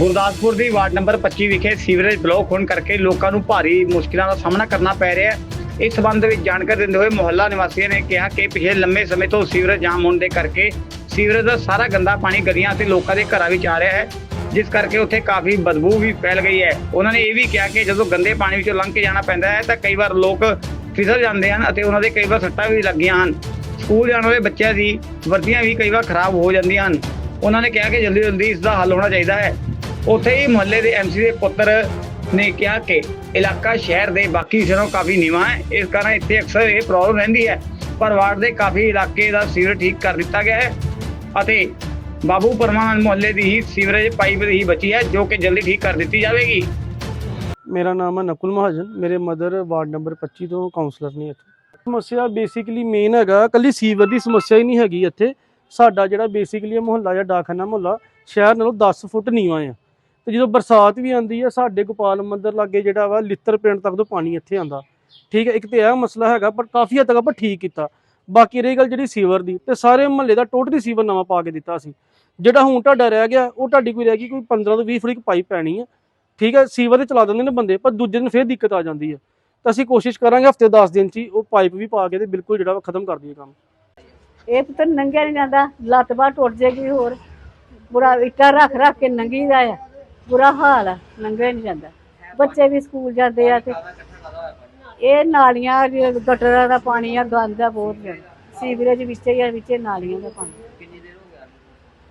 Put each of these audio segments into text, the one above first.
ਗੁਰਦਾਸਪੁਰ ਦੀ ward number 25 ਵਿਖੇ sewerage block ਹੋਣ ਕਰਕੇ ਲੋਕਾਂ ਨੂੰ ਭਾਰੀ ਮੁਸ਼ਕਿਲਾਂ ਦਾ ਸਾਹਮਣਾ ਕਰਨਾ ਪੈ ਰਿਹਾ ਹੈ। ਇਸ ਸੰਬੰਧ ਵਿੱਚ ਜਾਣਕਾਰੀ ਦਿੰਦੇ ਹੋਏ ਮੁਹੱਲਾ ਨਿਵਾਸੀਆਂ ਨੇ ਕਿਹਾ ਕਿ ਪਿਛਲੇ ਲੰਮੇ ਸਮੇਂ ਤੋਂ ਸੀਵਰੇਜ ਜਾਮ ਹੋਣ ਦੇ ਕਰਕੇ ਸੀਵਰੇਜ ਦਾ ਸਾਰਾ ਗੰਦਾ ਪਾਣੀ ਗਲੀਆਂ ਅਤੇ ਲੋਕਾਂ ਦੇ ਘਰਾਂ ਵਿੱਚ ਆ ਰਿਹਾ ਹੈ, ਜਿਸ ਕਰਕੇ ਉੱਥੇ ਕਾਫੀ ਬਦਬੂ ਵੀ ਫੈਲ ਗਈ ਹੈ। ਉਹਨਾਂ ਨੇ ਇਹ ਵੀ ਕਿਹਾ ਕਿ ਜਦੋਂ ਗੰਦੇ ਪਾਣੀ ਵਿੱਚੋਂ ਲੰਘ ਕੇ ਜਾਣਾ ਪੈਂਦਾ ਹੈ ਤਾਂ ਕਈ ਵਾਰ ਲੋਕ ਫਿਸਲ ਜਾਂਦੇ ਹਨ ਅਤੇ ਉਹਨਾਂ ਦੇ ਕਈ ਵਾਰ ਸੱਟਾਂ ਵੀ ਲੱਗੀਆਂ ਹਨ। ਸਕੂਲ ਜਾਣ ਵਾਲੇ ਬੱਚਿਆਂ ਦੀ ਵਰਦੀਆਂ ਵੀ ਕਈ ਵਾਰ ਖਰਾਬ ਹੋ ਜਾਂਦੀਆਂ ਹਨ। ਉਹਨਾਂ ਨੇ ਕਿਹਾ ਕਿ ਜਲਦੀ ਜਲਦੀ ਇਸ ਦਾ ਹੱਲ ਹੋਣਾ ਚਾਹੀਦਾ ਹੈ। ਉੱਥੇ ਹੀ ਮੁਹੱਲੇ ਦੇ ਐਮਸੀ ਦੇ ਪੁੱਤਰ ਨੇ ਕਿਹਾ ਕਿ ਇਲਾਕਾ ਸ਼ਹਿਰ ਦੇ ਬਾਕੀ ਹਿੱਸਿਆਂ ਕਾਫੀ ਨੀਵਾਂ ਹੈ। ਇਸ ਕਾਰਨ ਇੱਥੇ ਅਕਸਰ ਇਹ ਪ੍ਰੋਬਲਮ ਰਹਿੰਦੀ ਹੈ। ਪਰ ਵਾਰਡ ਦੇ ਕਾਫੀ ਇਲਾਕੇ ਦਾ ਸੀਵਰ ਠੀਕ ਕਰ ਦਿੱਤਾ ਗਿਆ ਹੈ ਅਤੇ ਬਾਬੂ ਪਰਮਾਨ ਮੁਹੱਲੇ ਦੀ ਹੀ ਸੀਵਰੇਜ ਪਾਈਪ ਦੀ ਹੀ ਬਚੀ ਹੈ, ਜੋ ਕਿ ਜਲਦੀ ਠੀਕ ਕਰ ਦਿੱਤੀ ਜਾਵੇਗੀ। ਮੇਰਾ ਨਾਮ ਹੈ ਨਕੁਲ ਮਹਾਜਨ। ਮੇਰੇ ਮਦਰ ਵਾਰਡ ਨੰਬਰ 25 ਤੋਂ ਕਾਉਂਸਲਰ ਨੇ ਇੱਥੇ। ਸਮੱਸਿਆ ਬੇਸਿਕਲੀ ਮੇਨ ਹੈਗਾ। ਕੱਲੀ ਸੀਵਰ ਦੀ ਸਮੱਸਿਆ ਹੀ ਨਹੀਂ ਹੈਗੀ ਇੱਥੇ। ਸਾਡਾ ਜਿਹੜਾ ਬੇਸਿਕਲੀ ਮੁਹੱਲਾ ਜਾਂ ਡਾਕਖਾਨਾ ਮੁਹੱਲਾ, ਸ਼ਹਿਰ ਨਾਲੋਂ 10 ਫੁੱਟ ਨੀਵਾਂ ਆ। ਤੇ ਜਦੋਂ ਬਰਸਾਤ ਵੀ ਆਂਦੀ ਹੈ ਸਾਡੇ ਗੋਪਾਲ ਮੰਦਰ ਲਾਗੇ ਜਿਹੜਾ ਵਾ, ਲਿੱਤਰ ਪਿੰਡ ਤੱਕ ਤੋਂ ਪਾਣੀ ਇੱਥੇ ਆਂਦਾ ਠੀਕ ਹੈ ਇੱਕ ਤੇ ਇਹ ਮਸਲਾ ਹੈਗਾ, ਪਰ ਕਾਫੀ ਹੱਦ ਤੱਕ ਆਪਾਂ ਠੀਕ ਕੀਤਾ। ਬਾਕੀ ਰਹੀ ਗੱਲ ਜਿਹੜੀ ਸੀਵਰ ਦੀ, ਤੇ ਸਾਰੇ ਮਹੱਲੇ ਦਾ ਟੋਟਲੀ ਸੀਵਰ ਨਵਾਂ ਪਾ ਕੇ ਦਿੱਤਾ ਸੀ। ਜਿਹੜਾ ਹੁਣ ਤੁਹਾਡਾ ਰਹਿ ਗਿਆ, ਉਹ ਤੁਹਾਡੀ ਕੋਈ ਰਹਿ ਗਈ, ਕੋਈ 15 ਤੋਂ 20 ਫੁੱਟ ਦੀ ਪਾਈਪ ਪੈਣੀ ਹੈ ਠੀਕ ਹੈ ਸੀਵਰ ਤੇ ਚਲਾ ਦਿੰਦੇ ਨੇ ਬੰਦੇ, ਪਰ ਦੂਜੇ ਦਿਨ ਫੇਰ ਦਿੱਕਤ ਆ ਜਾਂਦੀ ਹੈ ਤਾਂ ਅਸੀਂ ਕੋਸ਼ਿਸ਼ ਕਰਾਂਗੇ ਹਫ਼ਤੇ 10 ਦਿਨ ਚ ਹੀ ਉਹ ਪਾਈਪ ਵੀ ਪਾ ਕੇ ਤੇ ਬਿਲਕੁਲ ਜਿਹੜਾ ਵਾ ਖਤਮ ਕਰ ਦਈਏ ਕੰਮ। ਇਹ ਪੁੱਤ ਨੰਗਿਆ ਨਹੀਂ ਜਾਂਦਾ, ਲੱਤ ਬਾਹ ਟੁੱਟ ਜੇਗੀ ਹੋਰ। ਬੁਰਾ ਇੱਟਾਂ ਰੱਖ ਰੱਖ ਕੇ ਨੰਗੀ ਦਾ ਆ। ਬੁਰਾ ਹਾਲ ਆ ਲੰਘਿਆ ਨਹੀਂ ਜਾਂਦਾ। ਬੱਚੇ ਵੀ ਸਕੂਲ ਜਾਂਦੇ ਆ ਤੇ ਇਹ ਨਾਲੀਆਂ ਗਟਰਾਂ ਦਾ ਪਾਣੀ ਆ, ਗੰਦ ਆ ਬਹੁਤ ਜ਼ਿਆਦਾ। ਸੀਵਰੇਜ ਵਿੱਚ ਹੀ ਆ, ਵਿੱਚੇ ਨਾਲੀਆਂ ਦਾ ਪਾਣੀ।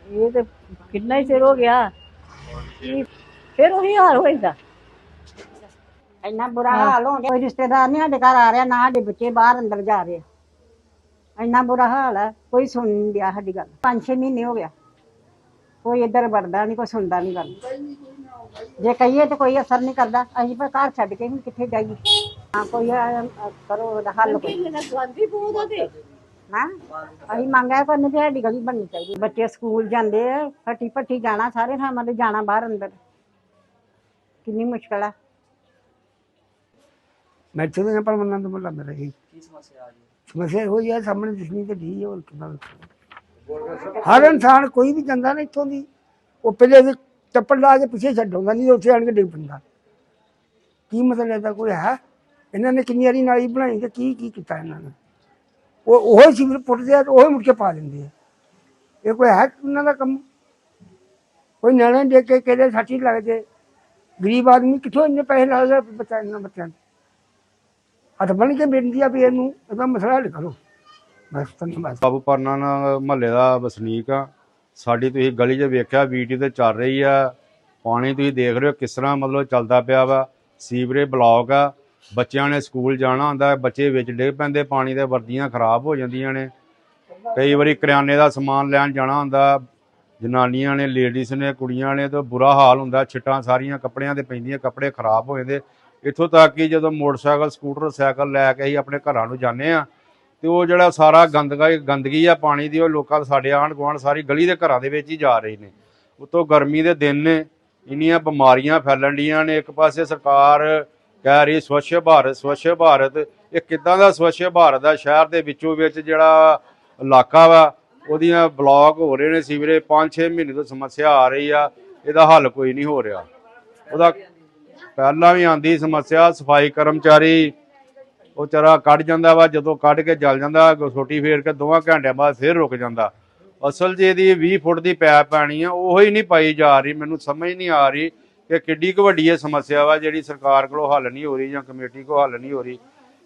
ਇਹ ਤੇ ਕਿੰਨਾ ਹੀ ਚਿਰ ਹੋ ਗਿਆ। ਇਹ ਫਿਰ ਉਹੀ ਹਾਲ ਹੋ ਜਾਂਦਾ। ਇੰਨਾ ਬੁਰਾ ਹਾਲ ਹੋ ਗਿਆ ਕੋਈ ਰਿਸ਼ਤੇਦਾਰ ਨਹੀਂ ਸਾਡੇ ਘਰ ਆ ਰਿਹਾ, ਨਾ ਸਾਡੇ ਬੱਚੇ ਬਾਹਰ ਅੰਦਰ ਜਾ ਰਹੇ ਆ। ਇੰਨਾ ਬੁਰਾ ਹਾਲ ਹੈ ਕੋਈ ਸੁਣ ਨਹੀਂ ਰਿਹਾ ਸਾਡੀ ਗੱਲ। 5-6 ਮਹੀਨੇ ਹੋ ਗਿਆ। ਕੋਈ ਇੱਧਰ ਵੜਦਾ ਨਹੀਂ ਕੋਈ ਸੁਣਦਾ ਨਹੀਂ ਗੱਲ। ਜੇ ਕਹੀਏ ਤਾਂ ਕੋਈ ਅਸਰ ਨਹੀਂ ਕਰਦਾ ਅਸੀਂ ਪਰ ਘਰ ਛੱਡ ਕੇ ਹੁਣ ਕਿੱਥੇ ਜਾਈਏ? ਹਾਂ ਕੋਈ ਅਹ, ਅਹ, ਕਰੋ ਉਹਦਾ ਹੱਲ ਕੋਈ। ਗੰਦੀ ਬਹੁਤ ਆ ਤੇ ਹਾਂ? ਅਸੀਂ ਮੰਗਿਆ ਕਰਨੇ ਤੇ ਸਾਡੀ ਗਲੀ ਬਣਨੀ ਚਾਹੀਦੀ। ਬੱਚੇ ਸਕੂਲ ਜਾਂਦੇ ਆ ਫੱਟੀ ਫੱਟੀ ਜਾਣਾ ਸਾਰੇ ਥਾਵਾਂ ਤੇ ਜਾਣਾ ਬਾਹਰ ਅੰਦਰ। ਕਿੰਨੀ ਮੁਸ਼ਕਲ ਆ। ਮੈਂ ਇੱਥੇ ਤੋਂ ਪਰ ਮੰਨਾਂ ਤੋਂ ਮੱਲਾ ਮੇਰਾ ਹੀ ਕੀ ਸਮੱਸਿਆ ਆ ਜੀ ਸਮੱਸਿਆ ਹੋਈ ਹੈ ਸਾਹਮਣੇ ਦਿਸਣੀ ਤੇ ਢੀ ਹੈ ਹੋਰ ਕਿਦਾਂ ਹਰ ਇਨਸਾਨ ਕੋਈ ਵੀ ਜਾਂਦਾ ਨਾ ਇੱਥੋਂ ਦੀ ਉਹ ਪਹਿਲੇ ਲਾ ਕੇ ਪਿੱਛੇ ਛੱਡਾਉਂਦਾ ਨਹੀਂ, ਉੱਥੇ ਆਣ ਕੇ ਡਿੱਗ ਪੈਂਦਾ। ਕੀ ਮਤਲਬ ਇਹਦਾ ਕੋਈ ਹੈ? ਇਹਨਾਂ ਨੇ ਕਿੰਨੀ ਵਾਰੀ ਨਾਲੀ ਬਣਾਈ ਤੇ ਕੀ ਕੀ ਕੀਤਾ ਇਹਨਾਂ ਨੇ? ਉਹ ਉਹ ਹੀ ਪੁੱਟਦੇ ਆ ਤੇ ਉਹ ਮੁੜ ਕੇ ਪਾ ਦਿੰਦੇ ਆ। ਇਹ ਕੋਈ ਹੈ ਇਹਨਾਂ ਦਾ ਕੰਮ? ਕੋਈ ਨਿਆਣੇ ਦੇਖ ਕੇ ਕਿਹਦੇ ਸਾਥੀ ਲੱਗਦੇ? ਗਰੀਬ ਆਦਮੀ ਕਿੱਥੋਂ ਇੰਨੇ ਪੈਸੇ ਲਾਉਂਦਾ ਬੱਚਾ ਇਹਨਾਂ ਬੱਚਿਆਂ ਨੂੰ? ਹੱਥ ਬਣ ਕੇ ਬੇਨਤੀ ਆ ਵੀ ਇਹਨੂੰ ਇਹਦਾ ਮਸਲਾ ਹੱਲ ਕਰੋ। ਬਸ, ਧੰਨਵਾਦ। ਬਾਬੂ ਪਰਨਾਨ ਮਹੱਲੇ ਦਾ ਵਸਨੀਕ ਆ। ਸਾਡੀ ਤੁਸੀਂ ਗਲੀ 'ਚ ਵੇਖਿਆ ਵੀਡੀਓ ਤੇ ਚੱਲ ਰਹੀ ਆ। ਪਾਣੀ ਤੁਸੀਂ ਦੇਖ ਰਹੇ ਹੋ ਕਿਸ ਤਰ੍ਹਾਂ ਮਤਲਬ ਚੱਲਦਾ ਪਿਆ ਵਾ। ਸੀਵਰੇਜ ਬਲੌਕ ਆ। ਬੱਚਿਆਂ ਨੇ ਸਕੂਲ ਜਾਣਾ ਹੁੰਦਾ ਬੱਚੇ ਵਿੱਚ ਡਿੱਗ ਪੈਂਦੇ, ਪਾਣੀ ਦੇ ਵਰਦੀਆਂ ਖਰਾਬ ਹੋ ਜਾਂਦੀਆਂ ਨੇ। ਕਈ ਵਾਰੀ ਕਰਿਆਨੇ ਦਾ ਸਮਾਨ ਲੈਣ ਜਾਣਾ ਹੁੰਦਾ। ਜਨਾਨੀਆਂ ਨੇ, ਲੇਡੀਜ਼ ਨੇ, ਕੁੜੀਆਂ ਨੇ ਤਾਂ ਬੁਰਾ ਹਾਲ ਹੁੰਦਾ। ਛਿੱਟਾਂ ਸਾਰੀਆਂ ਕੱਪੜਿਆਂ ਤੇ ਪੈਂਦੀਆਂ, ਕੱਪੜੇ ਖਰਾਬ ਹੋ ਜਾਂਦੇ। ਇੱਥੋਂ ਤੱਕ ਕਿ ਜਦੋਂ ਮੋਟਰਸਾਈਕਲ, ਸਕੂਟਰ, ਸਾਈਕਲ ਲੈ ਕੇ ਅਸੀਂ ਆਪਣੇ ਘਰਾਂ ਨੂੰ ਜਾਂਦੇ ਆ ਤੇ ਉਹ ਜਿਹੜਾ ਸਾਰਾ ਗੰਦਗਾ, ਗੰਦਗੀ ਆ ਪਾਣੀ ਦੀ, ਉਹ ਲੋਕਾਂ ਸਾਡੇ ਆਂਢ ਗੁਆਂਢ ਸਾਰੀ ਗਲੀ ਦੇ ਘਰਾਂ ਦੇ ਵਿੱਚ ਹੀ ਜਾ ਰਹੀ ਨੇ। ਉਤੋਂ ਗਰਮੀ ਦੇ ਦਿਨ ਨੇ ਇੰਨੀਆਂ ਬਿਮਾਰੀਆਂ ਫੈਲਣ ਡੀਆਂ ਨੇ। ਇੱਕ ਪਾਸੇ ਸਰਕਾਰ ਕਹਿ ਰਹੀ ਸਵੱਛ ਭਾਰਤ ਸਵੱਛ ਭਾਰਤ। ਇਹ ਕਿੱਦਾਂ ਦਾ ਸਵੱਛ ਭਾਰਤ ਦਾ ਸ਼ਹਿਰ ਦੇ ਵਿੱਚੋਂ ਵਿੱਚ ਜਿਹੜਾ ਇਲਾਕਾ ਵਾ, ਉਹਦੀਆਂ ਬਲੌਕ ਹੋ ਰਹੇ ਨੇ ਸੀਵਰੇ 5-6 ਮਹੀਨੇ ਤੋਂ ਸਮੱਸਿਆ ਆ ਰਹੀ ਆ। ਇਹਦਾ ਹੱਲ ਕੋਈ ਨਹੀਂ ਹੋ ਰਿਹਾ। ਉਹਦਾ ਪਹਿਲਾਂ ਵੀ ਆਂਦੀ ਸਮੱਸਿਆ, ਸਫ਼ਾਈ ਕਰਮਚਾਰੀ ਉਹ ਚਾਰਾ ਕੱਢ ਜਾਂਦਾ ਵਾ, ਜਦੋਂ ਕੱਢ ਕੇ ਜਲ ਜਾਂਦਾ ਛੋਟੀ ਫੇਰ ਕੇ ਦੋਵਾਂ ਘੰਟਿਆਂ ਬਾਅਦ ਫੇਰ ਰੁਕ ਜਾਂਦਾ। ਅਸਲ 'ਚ ਇਹਦੀ 20 ਫੁੱਟ ਦੀ ਪੈਪ ਪੈਣੀ ਆ, ਉਹ ਹੀ ਨਹੀਂ ਪਾਈ ਜਾ ਰਹੀ, ਮੈਨੂੰ ਸਮਝ ਨਹੀਂ ਆ ਰਹੀ ਕਿ ਕਿੱਡੀ ਕੁ ਵੱਡੀ ਇਹ ਸਮੱਸਿਆ ਵਾ, ਜਿਹੜੀ ਸਰਕਾਰ ਕੋਲੋਂ ਹੱਲ ਨਹੀਂ ਹੋ ਰਹੀ ਜਾਂ ਕਮੇਟੀ ਕੋਲ ਹੱਲ ਨਹੀਂ ਹੋ ਰਹੀ।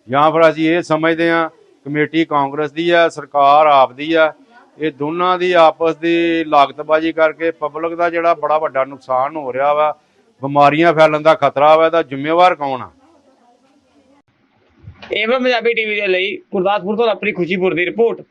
ਜਾਂ ਫਿਰ ਅਸੀਂ ਇਹ ਸਮਝਦੇ ਆ ਕਮੇਟੀ ਕਾਂਗਰਸ ਦੀ ਆ, ਸਰਕਾਰ ਆਪ ਦੀ ਆ, ਇਹ ਦੋਨਾਂ ਦੀ ਆਪਸ ਦੀ ਲਾਗਤਬਾਜ਼ੀ ਕਰਕੇ ਪਬਲਿਕ ਦਾ ਜਿਹੜਾ ਬੜਾ ਵੱਡਾ ਨੁਕਸਾਨ ਹੋ ਰਿਹਾ ਵਾ, ਬਿਮਾਰੀਆਂ ਫੈਲਣ ਦਾ ਖਤਰਾ ਵਾ, ਇਹਦਾ ਜ਼ਿੰਮੇਵਾਰ ਕੌਣ ਆ? ਏਵਮ ਪੰਜਾਬੀ ਟੀਵੀ ਦੇ ਲਈ ਗੁਰਦਾਸਪੁਰ ਤੋਂ ਆਪਣੀ ਖੁਸ਼ੀਪੁਰ ਦੀ ਰਿਪੋਰਟ